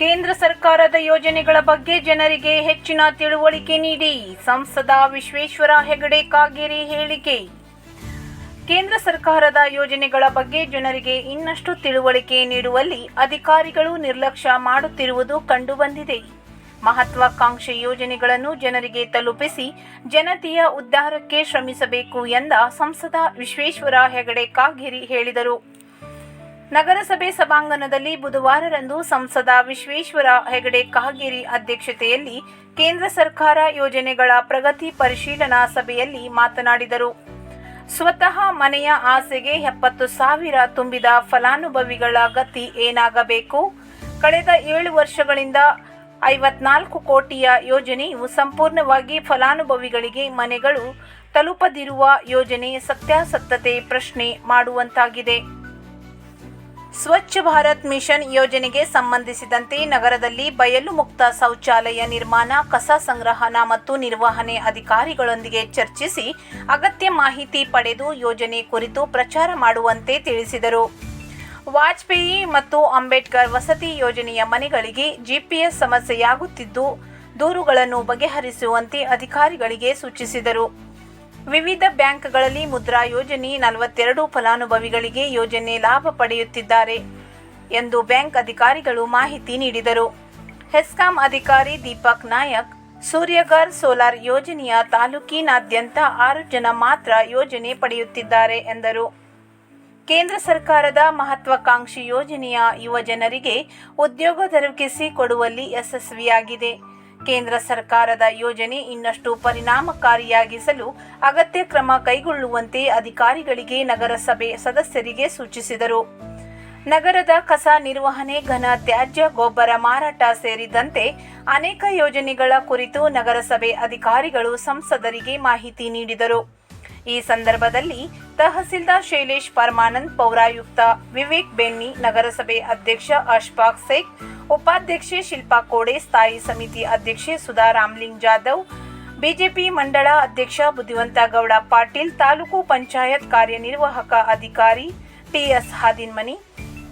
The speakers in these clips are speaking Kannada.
ಕೇಂದ್ರ ಸರ್ಕಾರದ ಯೋಜನೆಗಳ ಬಗ್ಗೆ ಜನರಿಗೆ ಹೆಚ್ಚಿನ ತಿಳುವಳಿಕೆ ನೀಡಿ ಸಂಸದ ವಿಶ್ವೇಶ್ವರ ಹೆಗಡೆ ಕಾಗೇರಿ ಹೇಳಿಕೆ. ಕೇಂದ್ರ ಸರ್ಕಾರದ ಯೋಜನೆಗಳ ಬಗ್ಗೆ ಜನರಿಗೆ ಇನ್ನಷ್ಟು ತಿಳುವಳಿಕೆ ನೀಡುವಲ್ಲಿ ಅಧಿಕಾರಿಗಳು ನಿರ್ಲಕ್ಷ್ಯ ಮಾಡುತ್ತಿರುವುದು ಕಂಡುಬಂದಿದೆ. ಮಹತ್ವಾಕಾಂಕ್ಷೆ ಯೋಜನೆಗಳನ್ನು ಜನರಿಗೆ ತಲುಪಿಸಿ ಜನತೆಯ ಉದ್ಧಾರಕ್ಕೆ ಶ್ರಮಿಸಬೇಕು ಎಂದ ಸಂಸದ ವಿಶ್ವೇಶ್ವರ ಹೆಗಡೆ ಕಾಗೇರಿ ಹೇಳಿದರು. ನಗರಸಭೆ ಸಭಾಂಗಣದಲ್ಲಿ ಬುಧವಾರರಂದು ಸಂಸದ ವಿಶ್ವೇಶ್ವರ ಹೆಗಡೆ ಕಾಗೇರಿ ಅಧ್ಯಕ್ಷತೆಯಲ್ಲಿ ಕೇಂದ್ರ ಸರ್ಕಾರ ಯೋಜನೆಗಳ ಪ್ರಗತಿ ಪರಿಶೀಲನಾ ಸಭೆಯಲ್ಲಿ ಮಾತನಾಡಿದರು. ಸ್ವತಃ ಮನೆಯ ಆಸೆಗೆ ಎಪ್ಪತ್ತು ಸಾವಿರ ತುಂಬಿದ ಫಲಾನುಭವಿಗಳ ಗತಿ ಏನಾಗಬೇಕು? ಕಳೆದ ಏಳು ವರ್ಷಗಳಿಂದ ಐವತ್ನಾಲ್ಕು ಕೋಟಿಯ ಯೋಜನೆಯು ಸಂಪೂರ್ಣವಾಗಿ ಫಲಾನುಭವಿಗಳಿಗೆ ಮನೆಗಳು ತಲುಪದಿರುವ ಯೋಜನೆ ಸತ್ಯಾಸತ್ತತೆ ಪ್ರಶ್ನೆ ಮಾಡುವಂತಾಗಿದೆ. ಸ್ವಚ್ಛ ಭಾರತ್ ಮಿಷನ್ ಯೋಜನೆಗೆ ಸಂಬಂಧಿಸಿದಂತೆ ನಗರದಲ್ಲಿ ಬಯಲು ಮುಕ್ತ ಶೌಚಾಲಯ ನಿರ್ಮಾಣ, ಕಸ ಸಂಗ್ರಹಣ ಮತ್ತು ನಿರ್ವಹಣೆ ಅಧಿಕಾರಿಗಳೊಂದಿಗೆ ಚರ್ಚಿಸಿ ಅಗತ್ಯ ಮಾಹಿತಿ ಪಡೆದು ಯೋಜನೆ ಕುರಿತು ಪ್ರಚಾರ ಮಾಡುವಂತೆ ತಿಳಿಸಿದರು. ವಾಜಪೇಯಿ ಮತ್ತು ಅಂಬೇಡ್ಕರ್ ವಸತಿ ಯೋಜನೆಯ ಮನೆಗಳಿಗೆ ಜಿಪಿಎಸ್ ಸಮಸ್ಯೆಯಾಗುತ್ತಿದ್ದು, ದೂರುಗಳನ್ನು ಬಗೆಹರಿಸುವಂತೆ ಅಧಿಕಾರಿಗಳಿಗೆ ಸೂಚಿಸಿದರು. ವಿವಿಧ ಬ್ಯಾಂಕ್ಗಳಲ್ಲಿ ಮುದ್ರಾ ಯೋಜನೆ ನಲವತ್ತೆರಡು ಫಲಾನುಭವಿಗಳಿಗೆ ಯೋಜನೆ ಲಾಭ ಪಡೆಯುತ್ತಿದ್ದಾರೆ ಎಂದು ಬ್ಯಾಂಕ್ ಅಧಿಕಾರಿಗಳು ಮಾಹಿತಿ ನೀಡಿದರು. ಹೆಸ್ಕಾಂ ಅಧಿಕಾರಿ ದೀಪಕ್ ನಾಯಕ್ ಸೂರ್ಯಗರ್ ಸೋಲಾರ್ ಯೋಜನೆಯ ತಾಲೂಕಿನಾದ್ಯಂತ ಆರು ಜನ ಮಾತ್ರ ಯೋಜನೆ ಪಡೆಯುತ್ತಿದ್ದಾರೆ ಎಂದರು. ಕೇಂದ್ರ ಸರ್ಕಾರದ ಮಹತ್ವಾಕಾಂಕ್ಷಿ ಯೋಜನೆಯ ಯುವ ಜನರಿಗೆ ಉದ್ಯೋಗ ದೊರಕಿಸಿ ಕೊಡುವಲ್ಲಿ ಯಶಸ್ವಿಯಾಗಿದೆ. ಕೇಂದ್ರ ಸರ್ಕಾರದ ಯೋಜನೆ ಇನ್ನಷ್ಟು ಪರಿಣಾಮಕಾರಿಯಾಗಿಸಲು ಅಗತ್ಯ ಕ್ರಮ ಕೈಗೊಳ್ಳುವಂತೆ ಅಧಿಕಾರಿಗಳಿಗೆ ನಗರಸಭೆ ಸದಸ್ಯರಿಗೆ ಸೂಚಿಸಿದರು. ನಗರದ ಕಸ ನಿರ್ವಹಣೆ, ಘನ ತ್ಯಾಜ್ಯ, ಗೊಬ್ಬರ ಮಾರಾಟ ಸೇರಿದಂತೆ ಅನೇಕ ಯೋಜನೆಗಳ ಕುರಿತು ನಗರಸಭೆ ಅಧಿಕಾರಿಗಳು ಸಂಸದರಿಗೆ ಮಾಹಿತಿ ನೀಡಿದರು. ಈ ಸಂದರ್ಭದಲ್ಲಿ ತಹಸೀಲ್ದಾರ್ ಶೈಲೇಶ್ ಪರಮಾನಂದ್, ಪೌರಾಯುಕ್ತ ವಿವೇಕ್ ಬೆನ್ನಿ, ನಗರಸಭೆ ಅಧ್ಯಕ್ಷ ಅಶ್ಫಾಕ್ ಶೇಖ್ ಉಪಾಧ್ಯಕ್ಷೆ ಶಿಲ್ಪಾ ಕೋಡೆ, ಸ್ಥಾಯಿ ಸಮಿತಿ ಅಧ್ಯಕ್ಷೆ ಸುಧಾ ರಾಮ್ಲಿಂಗ್ ಜಾಧವ್, ಬಿಜೆಪಿ ಮಂಡಳ ಅಧ್ಯಕ್ಷ ಬುದ್ಧಿವಂತ ಗೌಡ ಪಾಟೀಲ್, ತಾಲೂಕು ಪಂಚಾಯತ್ ಕಾರ್ಯನಿರ್ವಾಹಕ ಅಧಿಕಾರಿ ಟಿಎಸ್ ಹಾದಿನ್ಮನಿ,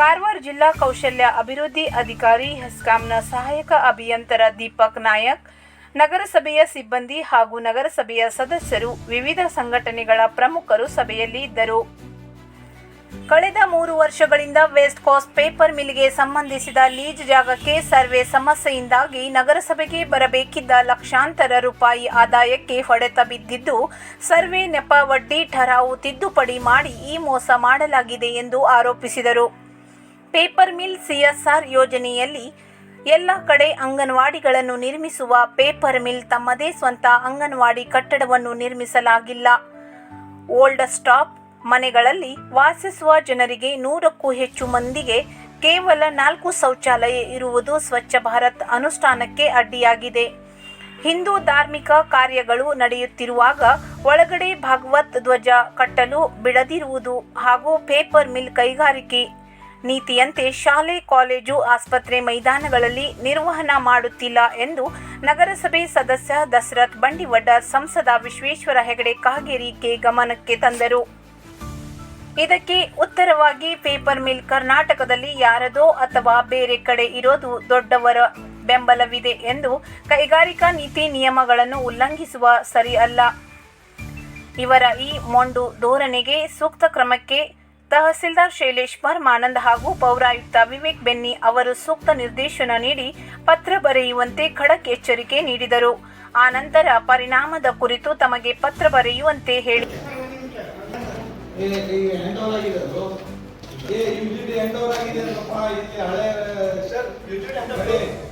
ಕಾರವಾರ ಜಿಲ್ಲಾ ಕೌಶಲ್ಯ ಅಭಿವೃದ್ಧಿ ಅಧಿಕಾರಿ ಹೆಸ್ಕಾಂನ ಸಹಾಯಕ ಅಭಿಯಂತರ ದೀಪಕ್ ನಾಯಕ್, ನಗರಸಭೆಯ ಸಿಬ್ಬಂದಿ ಹಾಗೂ ನಗರಸಭೆಯ ಸದಸ್ಯರು, ವಿವಿಧ ಸಂಘಟನೆಗಳ ಪ್ರಮುಖರು ಸಭೆಯಲ್ಲಿ ಇದ್ದರು. ಕಳೆದ ಮೂರು ವರ್ಷಗಳಿಂದ ವೆಸ್ಟ್ ಕೋಸ್ಟ್ ಪೇಪರ್ ಮಿಲ್ಗೆ ಸಂಬಂಧಿಸಿದ ಲೀಜ್ ಜಾಗಕ್ಕೆ ಸರ್ವೆ ಸಮಸ್ಯೆಯಿಂದಾಗಿ ನಗರಸಭೆಗೆ ಬರಬೇಕಿದ್ದ ಲಕ್ಷಾಂತರ ರೂಪಾಯಿ ಆದಾಯಕ್ಕೆ ಹೊಡೆತ ಬಿದ್ದಿದ್ದು, ಸರ್ವೆ ನೆಪ ವಡ್ಡಿ ಠರಾವು ತಿದ್ದುಪಡಿ ಮಾಡಿ ಈ ಮೋಸ ಮಾಡಲಾಗಿದೆ ಎಂದು ಆರೋಪಿಸಿದರು. ಪೇಪರ್ ಮಿಲ್ ಸಿಎಸ್ಆರ್ ಯೋಜನೆಯಲ್ಲಿ ಎಲ್ಲ ಕಡೆ ಅಂಗನವಾಡಿಗಳನ್ನು ನಿರ್ಮಿಸುವ ಪೇಪರ್ ಮಿಲ್ ತಮ್ಮದೇ ಸ್ವಂತ ಅಂಗನವಾಡಿ ಕಟ್ಟಡವನ್ನು ನಿರ್ಮಿಸಲಾಗಿಲ್ಲ. ಓಲ್ಡ್ ಸ್ಟಾಪ್ ಮನೆಗಳಲ್ಲಿ ವಾಸಿಸುವ ಜನರಿಗೆ ನೂರಕ್ಕೂ ಹೆಚ್ಚು ಮಂದಿಗೆ ಕೇವಲ ನಾಲ್ಕು ಶೌಚಾಲಯ ಇರುವುದು ಸ್ವಚ್ಛ ಭಾರತ್ ಅನುಷ್ಠಾನಕ್ಕೆ ಅಡ್ಡಿಯಾಗಿದೆ. ಹಿಂದೂ ಧಾರ್ಮಿಕ ಕಾರ್ಯಗಳು ನಡೆಯುತ್ತಿರುವಾಗ ಒಳಗಡೆ ಭಾಗವತ್ ಧ್ವಜ ಕಟ್ಟಲು ಬಿಡದಿರುವುದು ಹಾಗೂ ಪೇಪರ್ ಮಿಲ್ ಕೈಗಾರಿಕೆ ನೀತಿಯಂತೆ ಶಾಲೆ, ಕಾಲೇಜು, ಆಸ್ಪತ್ರೆ ಮೈದಾನಗಳಲ್ಲಿ ನಿರ್ವಹಣಾ ಮಾಡುತ್ತಿಲ್ಲ ಎಂದು ನಗರಸಭೆ ಸದಸ್ಯ ದಶರಥ್ ಬಂಡಿವಡ್ಡ ಸಂಸದ ವಿಶ್ವೇಶ್ವರ ಹೆಗಡೆ ಕಾಗೇರಿಗೆ ಗಮನಕ್ಕೆ ತಂದರು. ಇದಕ್ಕೆ ಉತ್ತರವಾಗಿ ಪೇಪರ್ ಮಿಲ್ ಕರ್ನಾಟಕದಲ್ಲಿ ಯಾರದೋ ಅಥವಾ ಬೇರೆ ಕಡೆ ಇರೋದು ದೊಡ್ಡವರ ಬೆಂಬಲವಿದೆ ಎಂದು ಕೈಗಾರಿಕಾ ನೀತಿ ನಿಯಮಗಳನ್ನು ಉಲ್ಲಂಘಿಸುವ ಸರಿ ಅಲ್ಲ. ಇವರ ಈ ಮೊಂಡು ಧೋರಣೆಗೆ ಸೂಕ್ತ ಕ್ರಮಕ್ಕೆ ತಹಸೀಲ್ದಾರ್ ಶೈಲೇಶ್ ಪರಮಾನಂದ್ ಹಾಗೂ ಪೌರಾಯುಕ್ತ ವಿವೇಕ್ ಬೆನ್ನಿ ಅವರು ಸೂಕ್ತ ನಿರ್ದೇಶನ ನೀಡಿ ಪತ್ರ ಬರೆಯುವಂತೆ ಖಡಕ್ ಎಚ್ಚರಿಕೆ ನೀಡಿದರು. ಆನಂತರ ಪರಿಣಾಮದ ಕುರಿತು ತಮಗೆ ಪತ್ರ ಬರೆಯುವಂತೆ ಹೇಳಿ ಹ್ಯಾಂಡ್ ಓವರ್ ಆಗಿದೆ ಅದು. ಏ ಯುಜಿಟಿ ಹ್ಯಾಂಡ್ ಓವರ್ ಆಗಿದೆ ಅಂತಪ್ಪ ಇಲ್ಲಿ ಹಳೆ ಸರ್ ಯುಜಿಟಿ ಹ್ಯಾಂಡ್ ಓವರ್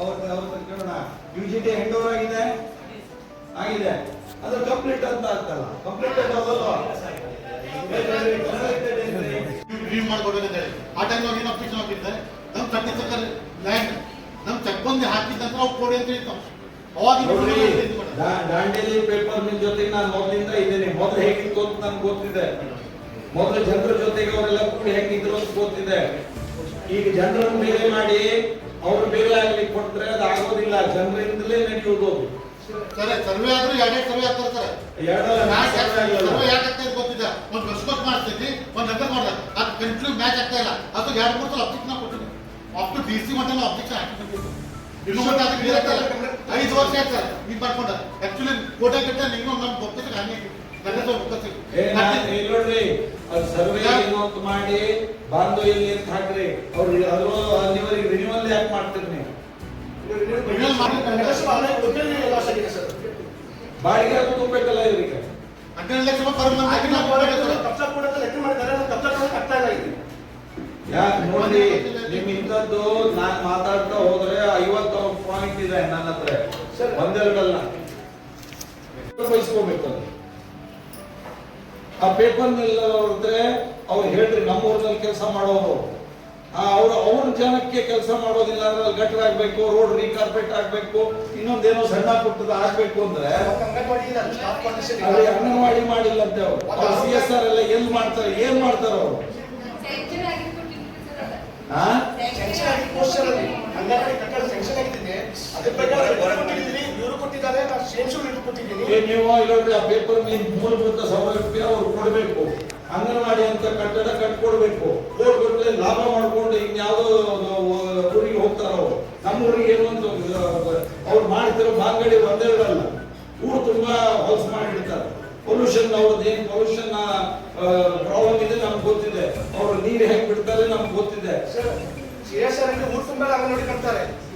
ಅವ್ರ ಅವ್ರ ಕೇಳೋಣ. ಯುಜಿಟಿ ಹ್ಯಾಂಡ್ ಓವರ್ ಆಗಿದೆ? ಆಗಿದೆ. ಅದು ಕಂಪ್ಲೀಟ್ ಅಂತ ಆಗ್ತಲ್ಲ. ಕಂಪ್ಲೀಟ್ ರಿವ್ಯೂ ಮಾಡ್ಕೊಡ್ಬೇಕು ಅಂತ ಹೇಳಿ ಆ ಟೈಮ್ ನಾವು ಏನೋ ಫಿಕ್ಸ್ ಆಗಿದ್ದೆ ನಮ್ಮ ಚಟ್ಟ ಚಕ್ಕ ಲ್ಯಾಂಡ್ ನಮ್ಮ ಚೆಕ್ ಬಂದು ಹಾಕಿದ್ದಂತ ನಾವು ಕೊಡಿ ಅಂತ ಹೇಳ್ತಾವ ಅವಾಗ ದಾಂಡೇಲಿ ಪೇಪರ್ ನಿಮ್ ಜೊತೆಗೆ ನಾನು ಮೊದಲಿಂದ ಇದ್ದೇನೆ. ಮೊದಲು ಹೇಗಿತ್ತು ಅಂತ ನನ್ಗೆ ಗೊತ್ತಿದೆ. ಮೊದಲು ಜನರ ಜೊತೆಗೆ ಅವರೆಲ್ಲ ಕೂಡಿ ಹೆಂಗಿದ್ರು ಅಂತ ಗೊತ್ತಿದೆ. ಈಗ ಜನರನ್ನು ಬೇರೆ ಮಾಡಿ ಅವ್ರು ಬೇರೆ ಆಗ್ಲಿಕ್ಕೆ ಕೊಟ್ರೆ ಅದು ಆಗೋದಿಲ್ಲ. ಜನರಿಂದಲೇ ನಡೆಯುವುದು ಸರಿ ಸರ್ವೆ ಆದ್ರೂ ಎರಡೇ ಸರ್ವೆ ಸರ್ವೆ. ಯಾಕೆ ಗೊತ್ತಿದೆ. ಒಂದು ವರ್ಷಕ್ಕೆ ಮಾಡ್ತೈತಿ ಒಂದು ಗಂಟೆ ಮಾಡ್ದ. ಅದು ಕಂಟಿನ್ಯೂ ಮ್ಯಾಚ್ ಆಗ್ತಾ ಇಲ್ಲ. ಅದು ಎರಡು ಮೂರು ಸಲ ಅಪ್ಪಿಟ್ ನಾವು ಅಪ್ ಡಿ ಸಿ ಮಟ್ಟ ಅಬ್ಜೆಕ್ಷನ್ ಹಾಕಿರ್ಬೇಕು ಇನ್ನು ಮತ್ತೆ ಅದು clear ಆಗ್ತಲ್ಲ. ಐದು ವರ್ಷ ಆಯ್ತು ಸರ್ ಇದು ಮಾಡ್ಕೊಂಡ ಆಕ್ಚುಲಿ ಕೋಟೆ ಕಟ್ಟ ನಿಮ್ಗೆ ನಮ್ಮ ಗೊತ್ತಿಲ್ಲ ಹಂಗೆ ನನ್ನ ನೋಡ್ರಿ. ಅದು ಸರ್ವೆ ಏನು ಮಾಡಿ ಬಾಂಧವ ಇಲ್ಲಿ ಅಂತ ಹಾಕ್ರಿ. ಅವ್ರು ಅದ್ರ ಅಲ್ಲಿವರೆಗೆ ರಿನ್ಯೂವಲ್ ಯಾಕೆ ಮಾಡ್ತೀರಿ ನೀವು ಬಾಡಿಗೆ ಅದು ತುಂಬಬೇಕಲ್ಲ ಇವ್ರಿಗೆ ಹನ್ನೆರಡು ಲಕ್ಷ ರೂಪಾಯಿ ಪರ್ ಮಂತ್ ಯಾಕೆ ನೋಡಿ ನಿಮ್ ಇಂಥದ್ದು ನಾನ್ ಮಾತಾಡ್ತಾ ಹೋದ್ರೆ ಐವತ್ತು ಪಾಯಿಂಟ್ ಇದೆ ನನ್ನ ಹತ್ರ. ಒಂದೆರಡಲ್ಲ. ಬಯಸ್ಕೋಬೇಕು ಅದು. ಆ ಪೇಪರ್ ಮಿಲ್ ಅವ್ರದ್ರೆ ಅವ್ರು ಹೇಳ್ರಿ ನಮ್ಮ ಊರಿನಲ್ಲಿ ಕೆಲಸ ಮಾಡೋರು. ಆ ಅವ್ರು ಅವ್ರ ಜನಕ್ಕೆ ಕೆಲಸ ಮಾಡೋದಿಲ್ಲ ಅಂದ್ರೆ ಅಲ್ಲಿ ಗಟ್ಟರ ಆಗ್ಬೇಕು ರೋಡ್ ರೀಕಾರ್ಪೆಟ್ ಆಗ್ಬೇಕು ಇನ್ನೊಂದೇನೋ ಸಣ್ಣ ಪುಟ್ಟದ ಆಗ್ಬೇಕು ಅಂದ್ರೆ ಅಂಗನವಾಡಿ ಮಾಡಿಲ್ಲ ಅಂತ ಅವ್ರು. ಸಿ ಎಸ್ ಆರ್ ಎಲ್ಲ ಎಲ್ಲಿ ಮಾಡ್ತಾರೆ ಏನ್ ಮಾಡ್ತಾರೆ ಅವರು? ಹಾ ಏ ನೀವು ಇಲ್ಲೊಂದು ಆ ಪೇಪರ್ ಮೀನ್ ಮೂಲಭೂತ ಸೌಲಭ್ಯ ಅವ್ರು ಕೊಡಬೇಕು. ಅಂಗನವಾಡಿ ಅಂತ ಕಟ್ಟಡ ಕಟ್ಕೊಡ್ಬೇಕು. ಕೋರ್ಟ್ ಕೊಟ್ಟರೆ ಲಾಭ ಮಾಡ್ಕೊಂಡು ಇನ್ಯಾವುದೋ ಊರಿಗೆ ಹೋಗ್ತಾರ ಅವ್ರು. ನಮ್ಮ ಊರಿಗೆ ಏನು ಅಂತ ಅವ್ರು ಮಾಡ್ತಿರೋ ಬಾಂಗಡಿ ಒಂದೆರಡಲ್ಲ ಊರು ತುಂಬಾ ಹೊಲಸು ಮಾಡಿಡ್ತಾರೆ ಪೊಲ್ಯೂಷನ್ ಅವ್ರದ್ದು ಏನು ಪೊಲ್ಯೂಷನ್ ಪ್ರಾಬ್ಲಮ್ ಇದೆ ನಮ್ಗೆ ಗೊತ್ತಿದೆ. ಅವ್ರು ನೀರು ಹೆಂಗೆ ಬಿಡ್ತಾರೆ ನಮ್ಗೆ ಗೊತ್ತಿದೆ.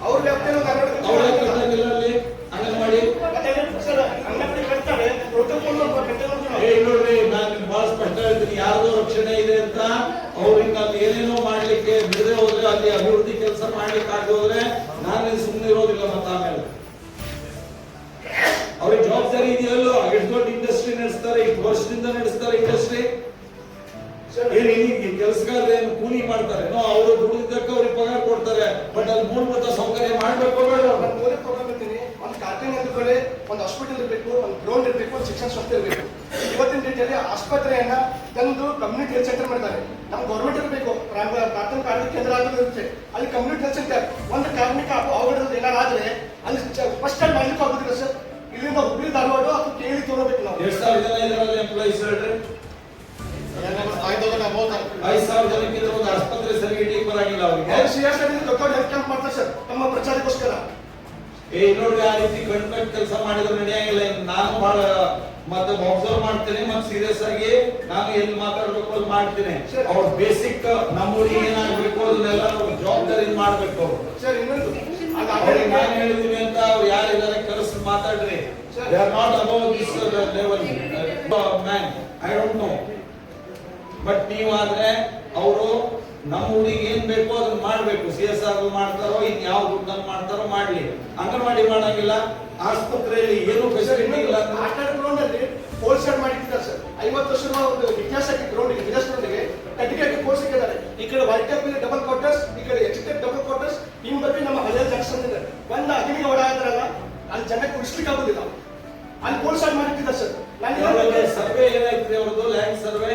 ಅವ್ರ ವ್ಯಾಪ್ತಿಯಲ್ಲಿ ಒಂದು ಅಂಗನವಾಡಿ ಅವರೇ ಕಟ್ತಾರೆ. ಕಟ್ಟಂಗಿಲ್ಲ ಅಲ್ಲಿ ಅಂಗನವಾಡಿ ಸರ್, ಅಂಗನವಾಡಿ. ಕಟ್ತಾರೆ ಪ್ರೋಟೋಕಾಲ್ ನೋಡ್ರಿ ನಾನು ಬಹಳ ಸ್ಪಷ್ಟ ಹೇಳ್ತೀನಿ. ಯಾರ್ದೋ ರಕ್ಷಣೆ ಇದೆ ಅಂತ ಅವ್ರಿಂದ ನಾನು ಏನೇನೋ ಮಾಡ್ಲಿಕ್ಕೆ ಬಿಡದೆ ಹೋದ್ರೆ ಅಲ್ಲಿ ಅಭಿವೃದ್ಧಿ ಕೆಲಸ ಮಾಡ್ಲಿಕ್ಕೆ ಆಗದೆ ಹೋದ್ರೆ ನಾನು ಸುಮ್ಮನೆ ಇರೋದಿಲ್ಲ ಮತ್ತೆ ಆಮೇಲೆ. ಅವ್ರಿಗೆ ಜವಾಬ್ದಾರಿ ಇದೆಯಲ್ಲೋ ಎಷ್ಟು ಇಂಡಸ್ಟ್ರಿ ನಡೆಸ್ತಾರೆ ಇಷ್ಟು ವರ್ಷದಿಂದ ನಡೆಸ್ತಾರೆ ಇಂಡಸ್ಟ್ರಿ ಏನ್ ಕೆಲಸಗಾರ ಏನು ಕೂಲಿ ಮಾಡ್ತಾರೆ? ಅವರು ದುಡಿದಕ್ಕೆ ಅವ್ರಿಗೆ ಪಗಾರ ಕೊಡ್ತಾರೆ. ಬಟ್ ಅಲ್ಲಿ ಮೂಲಭೂತ ಸೌಕರ್ಯ ಮಾಡ್ಬೇಕು ಒಂದು ಕಾರ್ಖಾನೆ ಅಂದ್ಕೊಳ್ಳಿ ಒಂದು ಹಾಸ್ಪಿಟಲ್ ಇರಬೇಕು ಒಂದು ಗ್ರೌಂಡ್ ಇರಬೇಕು ಒಂದು ಶಿಕ್ಷಣ ಸಂಸ್ಥೆ ಇರಬೇಕು. ಇವತ್ತಿನ ರೀತಿಯಲ್ಲಿ ಆಸ್ಪತ್ರೆಯನ್ನ ತಂದು ಕಮ್ಯುನಿಟಿ ಹೆಲ್ತ್ ಸೆಂಟರ್ ಮಾಡ್ತಾರೆ ನಮ್ಮ ಗೌರ್ಮೆಂಟ್ ಇರಬೇಕು. ಪ್ರಾಥಮಿಕ ಆರೋಗ್ಯ ಕೇಂದ್ರ ಆಗಿರುತ್ತೆ ಅಲ್ಲಿ ಕಮ್ಯುನಿಟಿ ಹೆಲ್ತ್ ಸೆಂಟರ್ ಒಂದು ಕಾರ್ಮಿಕ ಅವಘಡದಲ್ಲಿ ಏನಾದ್ರು ಆದ್ರೆ ಅಲ್ಲಿ ಫಸ್ಟ್ ಟೈಮ್ ಮಾಡ್ಲಿಕ್ಕೆ ಆಗುದಿಲ್ಲ ಸರ್. ಇಲ್ಲಿಂದ ಹುಬ್ಳಿ ಧಾರವಾಡ ಕೇಳಿ ತೋರಬೇಕು ನಾವು. ಎಷ್ಟು ಸಾವಿರ ಜನ ಇದರಲ್ಲಿ ಎಂಪ್ಲಾಯೀಸ್ ಹೇಳ್ರಿ ಫೈವ್ ತೌಸಂಡ್ ಅಬೌವ್ ಐದು ಸಾವಿರ ಜನಕ್ಕಿಂತ ಒಂದು ಆಸ್ಪತ್ರೆ ಸರಿ ಇಟ್ಟಿಗೆ ಬರಂಗಿಲ್ಲ ಅವ್ರಿಗೆ. ಅವ್ರು ಸೀರಿಯಸ್ ಆಗಿ ದೊಡ್ಡ ಹೆಲ್ತ್ ಕ್ಯಾಂಪ್ ಮಾಡ್ತಾರೆ ಸರ್ ತಮ್ಮ ಪ್ರಚಾರಕ್ಕೋಸ್ಕರ. ಏ ನೋಡ್ರಿ ಆ ರೀತಿ ಕಣ್ಮೆಟ್ ಕೆಲಸ ಮಾಡಿದ್ರೆ ನಡೆಯಂಗಿಲ್ಲ. ನಾನು ಬಹಳ ಮತ್ತೆ ಅಬ್ಸರ್ವ್ ಮಾಡ್ತೀನಿ ಮತ್ತೆ ಸೀರಿಯಸ್ ಆಗಿ ನಾನು ಎಲ್ಲಿ ಮಾತಾಡ್ಬೇಕು ಅಲ್ಲಿ ಮಾಡ್ತೇನೆ. ಅವ್ರ ಬೇಸಿಕ್ ನಮ್ಮೂರಿಗೆ ಏನಾಗ್ಬೇಕು ಅದನ್ನೆಲ್ಲ ಜವಾಬ್ದಾರಿ ಮಾಡ್ಬೇಕು ಅವ್ರು. ಸರ್ ಇನ್ನೊಂದು. ಅದು ಅವ್ರಿಗೆ ನಾನು ಹೇಳಿದೀನಿ ಅಂತ ಅವ್ರು ಯಾರಿದ್ದಾರೆ ಕರೆಸಿ ಮಾತಾಡ್ರಿ. They are not above this level man I don't know but ನೀವಾದ್ರೆ ಅವರು ನಮ್ಮ ಹುಡುಗಿ ಏನ್ ಬೇಕೋ ಅದನ್ನ ಮಾಡ್ಬೇಕು. ಸಿ ಎಸ್ ಆರ್ ಮಾಡ್ತಾರೋ ಇನ್ ಯಾವ ದುಡ್ಡನ್ನು ಮಾಡ್ತಾರೋ ಮಾಡ್ಲಿ. ಅಂಗನವಾಡಿ ಮಾಡಂಗಿಲ್ಲ ಆಸ್ಪತ್ರೆಯಲ್ಲಿ ಏನು ಫೆಸಿಲಿಟಿ ಇಲ್ಲ ಆಟದ ಆಟ ಗ್ರೌಂಡ್ ಅಲ್ಲಿ ಹೋಲ್ ಸೆಟ್ ಸರ್. ಐವತ್ತು ವರ್ಷದ ಒಂದು ಇತಿಹಾಸಕ್ಕೆ ಗ್ರೌಂಡ್ ವಿಲೇಜ್ ಗ್ರೌಂಡ್ಗೆ ಕಟ್ಟಿಗೆ ಕೋರ್ಸ್ ಇದ್ದಾರೆ ಈ ಕಡೆ ವೈಟ್ ಟೈಪ್ ಡಬಲ್ ಕ್ವಾರ್ಟರ್ಸ್ ಈ ಕಡೆ ಎಚ್ ಡಬಲ್ ಕ್ವಾರ್ಟರ್ಸ್ ನಿಮ್ಮ ಬಗ್ಗೆ ನಮ್ಮ ಹಳೆಯ ಜಂಕ್ಷನ್ ಇದೆ. ಒಂದು ಅಗ್ನಿಗೆ ಓಡಾಡಿದ್ರಲ್ಲ ಅಲ್ಲಿ ಜನಕ್ಕೆ ಉಳಿಸ್ಲಿಕ್ಕೆ ಆಗುದಿಲ್ಲ. ಅಲ್ಲಿ ಕೋರ್ಸ್ ಸೆಟ್ ಮಾಡಿಟ್ಟಿದ್ದಾರೆ ಸರ್. ಸರ್ವೆ ಏನಾಯ್ತು ಅವ್ರದ್ದು? Land survey